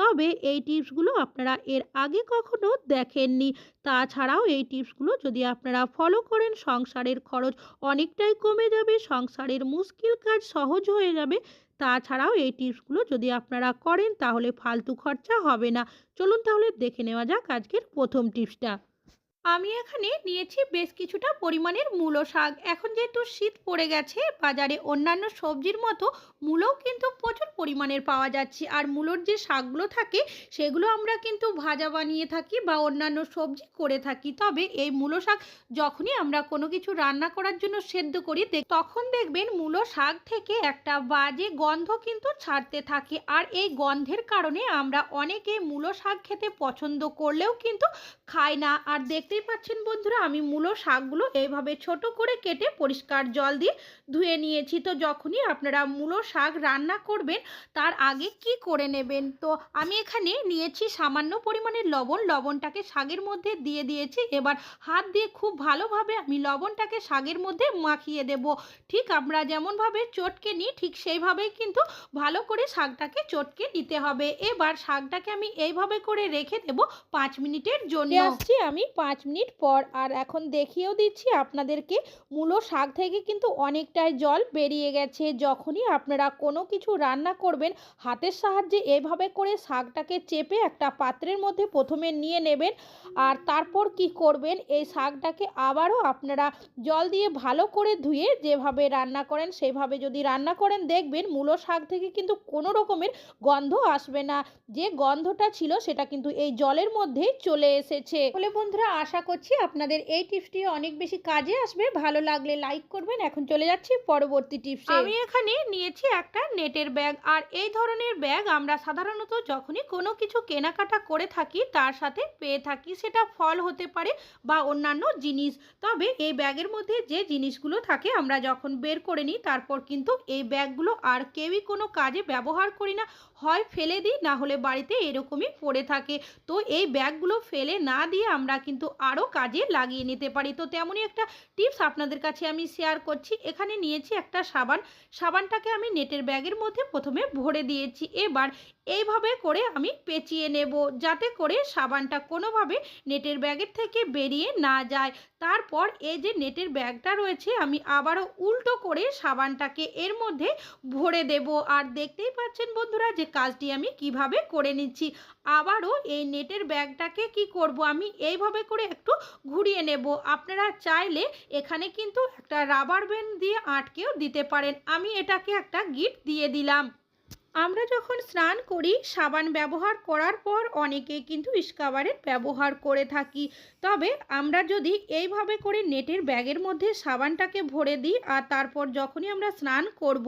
তবে এই টিপসগুলো আপনারা এর আগে কখনো দেখেননি। তাছাড়াও এই টিপসগুলো যদি আপনারা ফলো করেন, সংসারের খরচ অনেকটাই কমে যাবে, সংসারের মুশকিল কাজ সহজ হয়ে যাবে। তাছাড়াও এই টিপসগুলো যদি আপনারা করেন, তাহলে ফালতু খরচা হবে না। চলুন তাহলে দেখে নেওয়া যাক আজকের প্রথম টিপসটা। আমি এখানে নিয়েছি বেশ কিছুটা পরিমাণের মূলো শাক। এখন যেহেতু শীত পড়ে গেছে, বাজারে অন্যান্য সবজির মতো মূলোও কিন্তু প্রচুর পরিমাণের পাওয়া যাচ্ছে। আর মূলোর যে শাকগুলো থাকে, সেগুলো আমরা কিন্তু ভাজা বানিয়ে থাকি বা অন্যান্য সবজি করে থাকি। তবে এই মূলো শাক যখনই আমরা কোনো কিছু রান্না করার জন্য সেদ্ধ করি তখন দেখবেন মূলো শাক থেকে একটা বাজে গন্ধ কিন্তু ছাড়তে থাকে। আর এই গন্ধের কারণে আমরা অনেকে মূলো শাক খেতে পছন্দ করলেও কিন্তু খাই না। আর দেখতেই পাচ্ছেন বন্ধুরা, আমি মূলো শাকগুলো এইভাবে ছোট করে কেটে পরিষ্কার জল দিয়ে ধুয়ে নিয়েছি। তো যখনই আপনারা মূলো শাক রান্না করবেন, তার আগে কি করে নেবেন? তো আমি এখানে নিয়েছি সামান্য পরিমাণের লবণ। লবণটাকে শাকের মধ্যে দিয়ে দিয়েছি। এবার হাত দিয়ে খুব ভালোভাবে আমি লবণটাকে শাকের মধ্যে মাখিয়ে দেব। ঠিক আমরা যেমনভাবে চটকে নিই, ঠিক সেইভাবেই কিন্তু ভালো করে শাকটাকে চটকে নিতে হবে। এবার শাকটাকে আমি এইভাবে করে রেখে দেব পাঁচ মিনিটের জন্য। আসছি আমি পাঁচ মিনিট পর। আর এখন দেখিয়েও দিচ্ছি আপনাদেরকে, মূলো শাক থেকে কিন্তু অনেকটাই জল বেরিয়ে গেছে। যখনই আপনারা কোনো কিছু রান্না করবেন, হাতের সাহায্যে এইভাবে করে শাকটাকে চেপে একটা পাত্রের মধ্যে প্রথমে নিয়ে নেবেন। আর তারপর কি করবেন, এই শাকটাকে আবারও আপনারা জল দিয়ে ভালো করে ধুয়ে যেভাবে রান্না করেন, সেভাবে যদি রান্না করেন, দেখবেন মূলো শাক থেকে কিন্তু কোনো রকমের গন্ধ আসবে না। যে গন্ধটা ছিল, সেটা কিন্তু এই জলের মধ্যেই চলে এসেছে। বলে বন্ধুরা, আশা করছি আপনাদের এই টিপসটি অনেক বেশি কাজে আসবে। ভালো লাগলে লাইক করবেন। এখন চলে যাচ্ছি পরবর্তী টিপস। আমি এখানে নিয়েছি একটা নেটের ব্যাগ। আর এই ধরনের ব্যাগ আমরা সাধারণত যখনই কোনো কিছু কেনাকাটা করে থাকি, তার সাথে পেয়ে থাকি, সেটা ফল হতে পারে বা অন্যান্য জিনিস। তবে এই ব্যাগের মধ্যে যে জিনিসগুলো থাকে, আমরা যখন বের করে নিই, তারপর কিন্তু এই ব্যাগগুলো আর কেউই কোনো কাজে ব্যবহার করি না। হয় ফেলে দিই, না হলে বাড়িতে এরকমই পড়ে থাকে। তো এই ব্যাগগুলো ফেলে না দিয়ে আমরা কিন্তু আরও কাজে লাগিয়ে নিতে পারি। তো তেমনই একটা টিপস আপনাদের কাছে আমি শেয়ার করছি। এখানে নিয়েছি একটা সাবান। সাবানটাকে আমি নেটের ব্যাগের মধ্যে প্রথমে ভরে দিয়েছি। এবার এইভাবে করে আমি পেঁচিয়ে নেব, যাতে করে সাবানটা কোনোভাবে নেটের ব্যাগের থেকে বেরিয়ে না যায়। তারপর এই যে নেটের ব্যাগটা রয়েছে, আমি আবারও উল্টো করে সাবানটাকে এর মধ্যে ভরে দেব। আর দেখতেই পাচ্ছেন বন্ধুরা যে কাজটি আমি কীভাবে করে নিচ্ছি। আবারও এই নেটের ব্যাগটাকে কি করব, আমি এইভাবে করে একটু ঘুরিয়ে নেব। আপনারা চাইলে এখানে কিন্তু একটা রাবার ব্যান্ড দিয়ে আটকেও দিতে পারেন। আমি এটাকে একটা গিফট দিয়ে দিলাম। আমরা যখন স্নান করি, সাবান ব্যবহার করার পর অনেকে কিন্তু স্কাবারের ব্যবহার করে থাকি। তবে আমরা যদি এইভাবে করে নেটের ব্যাগের মধ্যে সাবানটাকে ভরে দিই আর তারপর যখনই আমরা স্নান করব,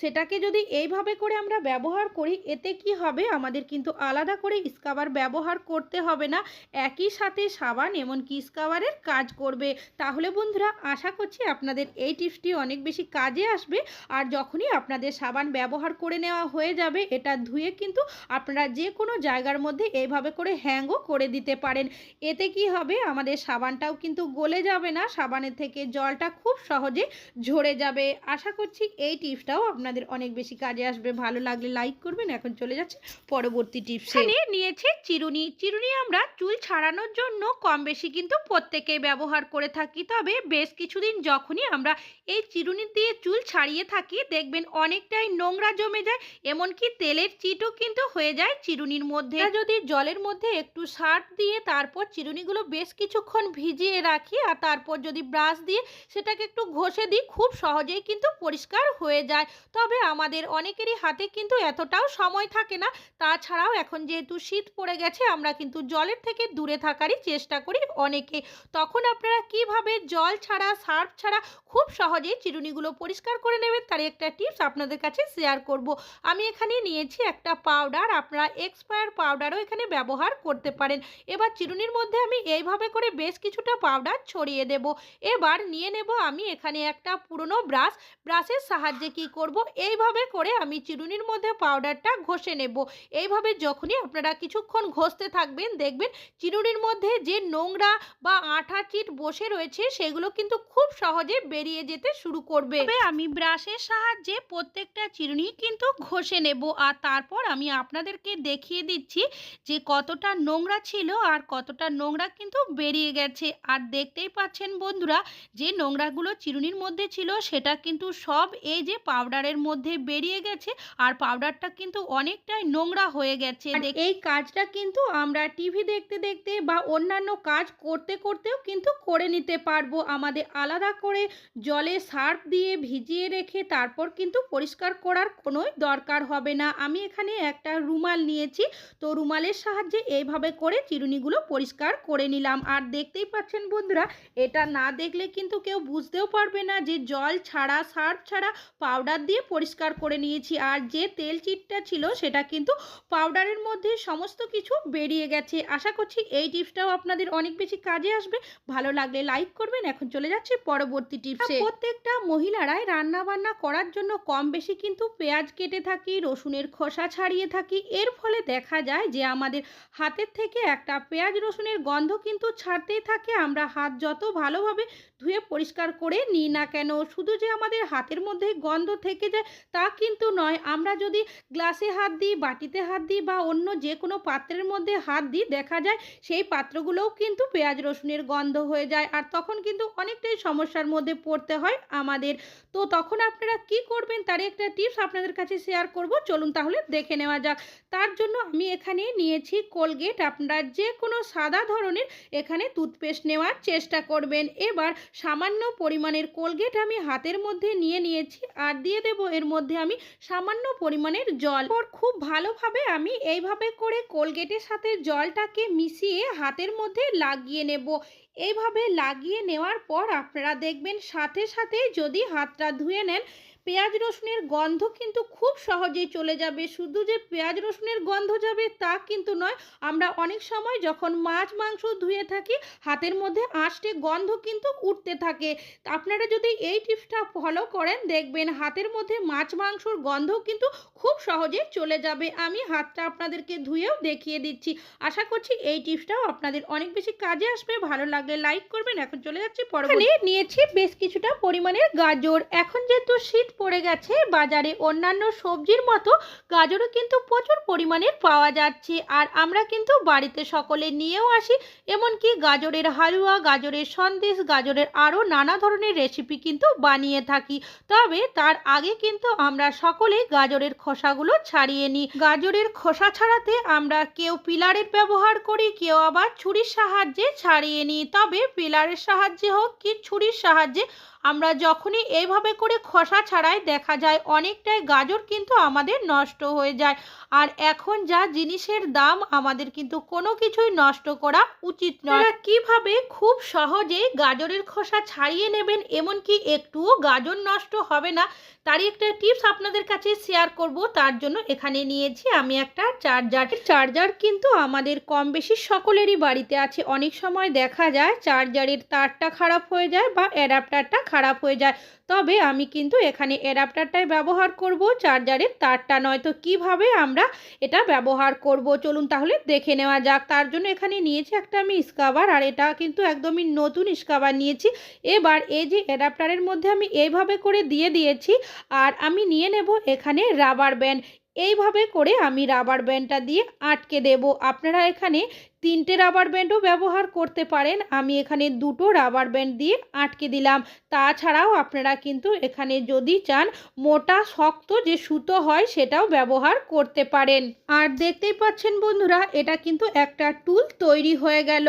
সেটাকে যদি এইভাবে করে আমরা ব্যবহার করি, এতে কি হবে? আমাদের কিন্তু আলাদা করে স্কাবার ব্যবহার করতে হবে না। একই সাথে সাবান এমনকি স্কাবারের কাজ করবে। তাহলে বন্ধুরা, আশা করছি আপনাদের এই টিপসটি অনেক বেশি কাজে আসবে। আর যখনই আপনাদের সাবান ব্যবহার করে নেওয়া যাবে, এটা ধুয়ে কিন্তু আপনারা যে কোনো জায়গার মধ্যে এইভাবে করে হ্যাংও করে দিতে পারেন। এতে কি হবে? আমাদের সাবানটাও কিন্তু গলে যাবে না, সাবানের থেকে জলটা খুব সহজে ঝরে যাবে। আশা করছি এই টিপসটাও আপনাদের অনেক বেশি কাজে আসবে। ভালো লাগলে লাইক করবেন। এখন চলে যাচ্ছে পরবর্তী টিপসে। নিয়েছে চিরুনি। চিরুনি আমরা চুল ছাড়ানোর জন্য কম বেশি কিন্তু প্রত্যেকেই ব্যবহার করে থাকি। তবে বেশ কিছুদিন যখনই আমরা এই চিরুনি দিয়ে চুল ছাড়িয়ে থাকি, দেখবেন অনেকটাই নোংরা জমে যায় এমনকি তেলের চিটও কিন্তু হয়ে যায় চিরুনির মধ্যে। যদি জলের মধ্যে একটু সার্ফ দিয়ে তারপর চিরুনিগুলো বেশ কিছুক্ষণ ভিজিয়ে রাখি আর তারপর যদি ব্রাশ দিয়ে সেটাকে একটু ঘষে দিই, খুব সহজেই কিন্তু পরিষ্কার হয়ে যায়। তবে আমাদের অনেকেরই হাতে কিন্তু এতটাও সময় থাকে না। তাছাড়াও এখন যেহেতু শীত পড়ে গেছে, আমরা কিন্তু জলের থেকে দূরে থাকারই চেষ্টা করি অনেকে। তখন আপনারা কীভাবে জল ছাড়া, সার্ফ ছাড়া খুব সহজেই চিরুনিগুলো পরিষ্কার করে নেবেন, তার একটা টিপস আপনাদের কাছে শেয়ার করব। আমি এখানে নিয়েছি একটা পাউডার আপনারা এক্সপায়ার পাউডারও এখানে ব্যবহার করতে পারেন। এবার চিরুনির মধ্যে আমি এইভাবে করে বেশ কিছুটা পাউডার ছড়িয়ে দেব। এবার নিয়ে নেব আমি এখানে একটা পুরনো ব্রাশ ব্রাশের সাহায্যে কি করব? এইভাবে করে আমি চিরুনির মধ্যে পাউডারটা ঘষে নেব। এইভাবে যখনই আপনারা কিছুক্ষণ ঘষতে থাকবেন, দেখবেন চিরুনির মধ্যে যে নোংরা বা আঠা চিট বসে রয়েছে, সেগুলো কিন্তু খুব সহজে বেরিয়ে যেতে শুরু করবে। আমি ব্রাশের সাহায্যে প্রত্যেকটা চিরুনি কিন্তু ঘষে নেব। আর তারপর আমি আপনাদেরকে দেখিয়ে দিচ্ছি যে কতটা নোংরা ছিল আর কতটা নোংরা কিন্তু বেরিয়ে গেছে। আর দেখতেই পাচ্ছেন বন্ধুরা যে নোংরাগুলো চিরুনির মধ্যে ছিল সেটা কিন্তু সব এই যে পাউডারের মধ্যে বেরিয়ে গেছে আর পাউডারটা কিন্তু অনেকটাই নোংরা হয়ে গেছে। এই কাজটা কিন্তু আমরা টিভি দেখতে দেখতে বা অন্যান্য কাজ করতে করতেও কিন্তু করে নিতে পারব। আমাদের আলাদা করে জলে সার্ফ দিয়ে ভিজিয়ে রেখে তারপর কিন্তু পরিষ্কার করার কোনোই দরকার হবে না। আমি এখানে একটা রুমাল নিয়েছি। তো রুমালের সাহায্যে এইভাবে করে চিরুনিগুলো পরিষ্কার করে নিলাম। আর দেখতেই পাচ্ছেন বন্ধুরা, এটা না দেখলে কিন্তু কেউ বুঝতেও পারবে না যে জল ছাড়া, সার্ফ ছাড়া পাউডার দিয়ে পরিষ্কার করে নিয়েছি। আর যে তেল চিটটা ছিল সেটা কিন্তু পাউডারের মধ্যে সমস্ত কিছু বেরিয়ে গেছে। আশা করছি এই টিপসটাও আপনাদের অনেক বেশি কাজে আসবে। ভালো লাগলে লাইক করবেন। এখন চলে যাচ্ছি পরবর্তী টিপসে। প্রত্যেকটা মহিলারাই রান্না বান্না করার জন্য কম বেশি কিন্তু পেঁয়াজ কেটে থাকি। রসুনের খোসা ছাড়িয়ে থাকি। এর ফলে দেখা যায় যে আমাদের হাতের থেকে একটা পেঁয়াজ রসুনের গন্ধ কিন্তু ছাড়তেই থাকে। আমরা হাত যত ভালোভাবে ধুয়ে পরিষ্কার করে নিই না কেন, শুধু যে আমাদের হাতের মধ্যে গন্ধ থেকে যায় তা কিন্তু নয়। আমরা যদি গ্লাসে হাত দিই, বাটিতে হাত দিই বা অন্য যে কোনো পাত্রের মধ্যে হাত দিই, দেখা যায় সেই পাত্রগুলোও কিন্তু পেঁয়াজ রসুনের গন্ধ হয়ে যায় আর তখন কিন্তু অনেকটাই সমস্যার মধ্যে পড়তে হয় আমাদের। তো তখন আপনারা কি করবেন? তার একটা টিপস আপনাদের কাছে শেয়ার করব। চলুন তাহলে দেখে নেওয়া যাক। তার জন্য আমি এখানে নিয়েছি কোলগেট। আপনারা যে কোনো সাদা ধরনের এখানে টুথপেস্ট নেওয়ার চেষ্টা করবেন। এবার সামান্য পরিমাণের কোলগেট আমি হাতের মধ্যে নিয়ে নিয়েছি আর দিয়ে দেব এর মধ্যে আমি সামান্য পরিমাণের জল। ওর খুব ভালোভাবে আমি এইভাবে করে কোলগেটের সাথে জলটাকে মিশিয়ে হাতের মধ্যে লাগিয়ে নেব। এইভাবে লাগিয়ে নেওয়ার পর আপনারা দেখবেন সাথে সাথে যদি হাতটা ধুয়ে নেন পেঁয়াজ রসুনের গন্ধ কিন্তু খুব সহজেই চলে যাবে। শুধু যে পেঁয়াজ রসুনের গন্ধ যাবে তা কিন্তু নয় আমরা অনেক সময় যখন মাছ মাংস ধুয়ে থাকি হাতের মধ্যে আঁশটে গন্ধ কিন্তু উঠতে থাকে। আপনারা যদি এই টিপসটা ফলো করেন দেখবেন হাতের মধ্যে মাছ মাংসর গন্ধ কিন্তু খুব সহজে চলে যাবে। আমি হাতটা আপনাদেরকে ধুয়েও দেখিয়ে দিচ্ছি। আশা করছি এই টিপসটাও আপনাদের অনেক বেশি কাজে আসবে। ভালো লাগলে লাইক করবেন। এখন চলে যাচ্ছি পরবর্তী নিয়েছি বেশ কিছুটা পরিমাণের গাজর। এখন যেহেতু শীত পড়ে গেছে। বাজারে অন্যান্য সবজির মতো গাজরও কিন্তু প্রচুর পরিমাণের পাওয়া যাচ্ছে। আর আমরা কিন্তু বাড়িতে সকলে নিয়েও আসি। এমনকি গাজরের হালুয়া, গাজরের সন্দেশ, গাজরের আরও নানা ধরনের রেসিপি কিন্তু বানিয়ে থাকি। তবে তার আগে কিন্তু আমরা সকলে গাজরের খোসাগুলো ছাড়িয়ে নিই। গাজরের খোসা ছাড়াতে আমরা কেউ পিলারের ব্যবহার করি, কেউ আবার ছুরির সাহায্যে ছাড়িয়ে নিই। তবে পিলারের সাহায্যে হোক কি ছুরির সাহায্যে আমরা যখনই এইভাবে করে খোসা ছাড়াই দেখা যায় অনেকটাই গাজর কিন্তু আমাদের নষ্ট হয়ে যায়। আর এখন যা জিনিসের দাম আমাদের কিন্তু কোনো কিছুই নষ্ট করা উচিত নয়। কীভাবে খুব সহজেই গাজরের খোসা ছাড়িয়ে নেবেন এমনকি একটুও গাজর নষ্ট হবে না, তারই একটা টিপস আপনাদের কাছে শেয়ার করব, তার জন্য এখানে নিয়েছি আমি একটা চার্জার। চার্জার কিন্তু আমাদের কম বেশি সকলেরই বাড়িতে আছে। অনেক সময় দেখা যায় চার্জারের তারটা খারাপ হয়ে যায় বা অ্যাডাপ্টারটা খারাপ হয়ে যায়। তবে আমি কিন্তু এখানে অ্যাডাপ্টারটাই ব্যবহার করব চার্জারের তারটা নয় তো কীভাবে আমরা এটা ব্যবহার করব? চলুন তাহলে দেখে নেওয়া যাক। তার জন্য এখানে নিয়েছি একটা আমি স্কাবার, আর এটা কিন্তু একদমই নতুন স্কাবার নিয়েছি। এবার এই যে অ্যাডাপ্টারের মধ্যে আমি এইভাবে করে দিয়ে দিয়েছি, আর আমি নিয়ে নেব এখানে রাবার ব্যান্ড এইভাবে করে আমি রাবার ব্যান্ডটা দিয়ে আটকে দেব। আপনারা এখানে তিনটে রাবার ব্যান্ডও ব্যবহার করতে পারেন। আমি এখানে দুটো রাবার ব্যান্ড দিয়ে আটকে দিলাম। তাছাড়াও আপনারা কিন্তু এখানে যদি চান, মোটা, শক্ত যে সুতো হয় সেটাও ব্যবহার করতে পারেন। আর দেখতেই পাচ্ছেন বন্ধুরা, এটা কিন্তু একটা টুল তৈরি হয়ে গেল।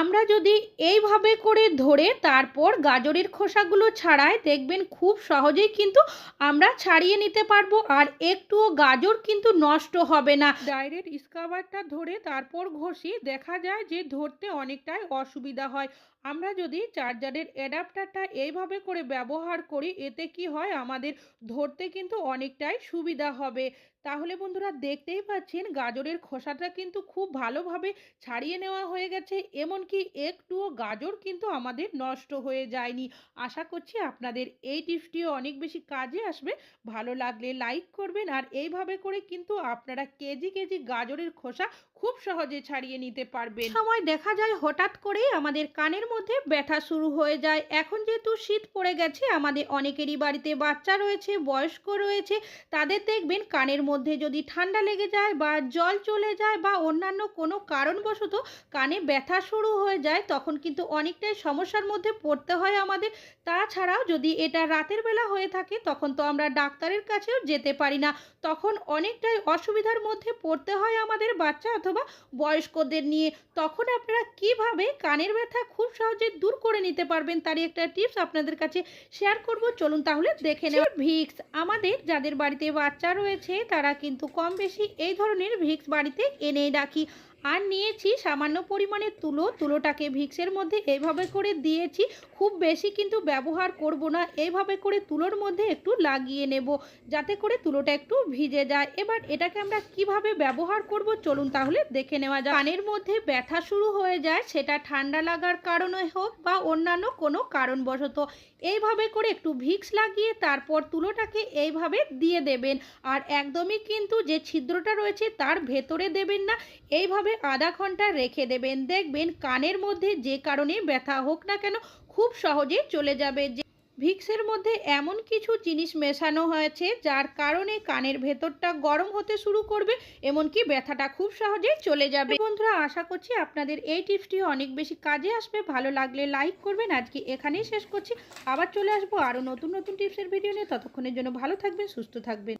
আমরা যদি এইভাবে করে ধরে তারপর গাজরের খোসাগুলো ছাড়াই, দেখবেন খুব সহজেই কিন্তু আমরা ছাড়িয়ে নিতে পারব। আর একটুও গাজর কিন্তু নষ্ট হবে না। ডাইরেক্ট স্কাবারটা ধরে তারপর ঘষি দেখা যায় যে ধরতে অনেকটাই অসুবিধা হয়। আমরা যদি চার্জারের অ্যাডাপ্টারটা এইভাবে করে ব্যবহার করি, এতে কি হয়? আমাদের ধরতে কিন্তু অনেকটাই সুবিধা হবে। তাহলে বন্ধুরা দেখতেই পাচ্ছেন, গাজরের খোসাটা কিন্তু খুব ভালোভাবে ছাড়িয়ে নেওয়া হয়ে গেছে, এমনকি একটুও গাজর কিন্তু আমাদের নষ্ট হয়ে যায়নি। আশা করছি আপনাদের এই টিপসটিও অনেক বেশি কাজে আসবে। ভালো লাগলে লাইক করবেন, আর এইভাবে করে কিন্তু আপনারা কেজি কেজি গাজরের খোসা খুব সহজে ছাড়িয়ে নিতে পারবেন। সময় দেখা যায় হঠাৎ করেই আমাদের কানের মধ্যে ব্যথা শুরু হয়ে যায়। এখন যেহেতু শীত পড়ে গেছে, আমাদের অনেকেরই বাড়িতে বাচ্চা রয়েছে, বয়স্ক রয়েছে, তাদের দেখবেন কানের মধ্যে যদি ঠান্ডা লেগে যায় বা জল চলে যায় বা অন্যান্য কোনো কারণবশত কানে ব্যথা শুরু হয়ে যায়, তখন কিন্তু অনেকটাই সমস্যার মধ্যে পড়তে হয় আমাদের। তাছাড়াও যদি এটা রাতের বেলা হয়ে থাকে, তখন তো আমরা ডাক্তারের কাছেও যেতে পারি না। তখন অনেকটাই অসুবিধার মধ্যে পড়তে হয় আমাদের বাচ্চা অথবা বয়স্কদের নিয়ে। তখন আপনারা কীভাবে কানের ব্যথা খুব সহজে দূর করে নিতে পারবেন। তারই একটা টিপস আপনাদের কাছে শেয়ার করব। চলুন তাহলে দেখে নেওয়া ভিক্স আমাদের, যাদের বাড়িতে বাচ্চা রয়েছে, তারা কিন্তু কম বেশি এই ধরনের ভিক্স বাড়িতে এনেই রাখি। আর নিয়েছি সামান্য পরিমাণে তুলো। তুলোটাকে ভিক্সের মধ্যে এইভাবে করে দিয়েছি। খুব বেশি কিন্তু ব্যবহার করব না। এইভাবে করে তুলোর মধ্যে একটু লাগিয়ে নেব যাতে করে তুলোটা একটু ভিজে যায়। এবার এটাকে আমরা কীভাবে ব্যবহার করব চলুন তাহলে দেখে নেওয়া যায় কানের মধ্যে ব্যথা শুরু হয়ে যায়, সেটা ঠান্ডা লাগার কারণে হোক বা অন্যান্য কোনো কারণবশত। এইভাবে করে একটু ভিক্স লাগিয়ে তারপর তুলোটাকে এইভাবে দিয়ে দেবেন। আর একদমই কিন্তু যে ছিদ্রটা রয়েছে তার ভেতরে দেবেন না। এইভাবে আধা ঘণ্টা রেখে দেবেন। দেখবেন কানের মধ্যে যে কারণে ব্যথা হোক না কেন খুব সহজে চলে যাবে। যে ভিক্সের মধ্যে এমন কিছু জিনিস মেশানো হয়েছে, যার কারণে কানের ভেতরটা গরম হতে শুরু করবে, এমনকি ব্যথাটা খুব সহজেই চলে যাবে। বন্ধুরা, আশা করছি আপনাদের এই টিপসটি অনেক বেশি কাজে আসবে। ভালো লাগলে লাইক করবেন। আজকে এখানেই শেষ করছি। আবার চলে আসব আরও নতুন নতুন টিপসের ভিডিও নিয়ে। ততক্ষণের জন্য ভালো থাকবেন, সুস্থ থাকবেন।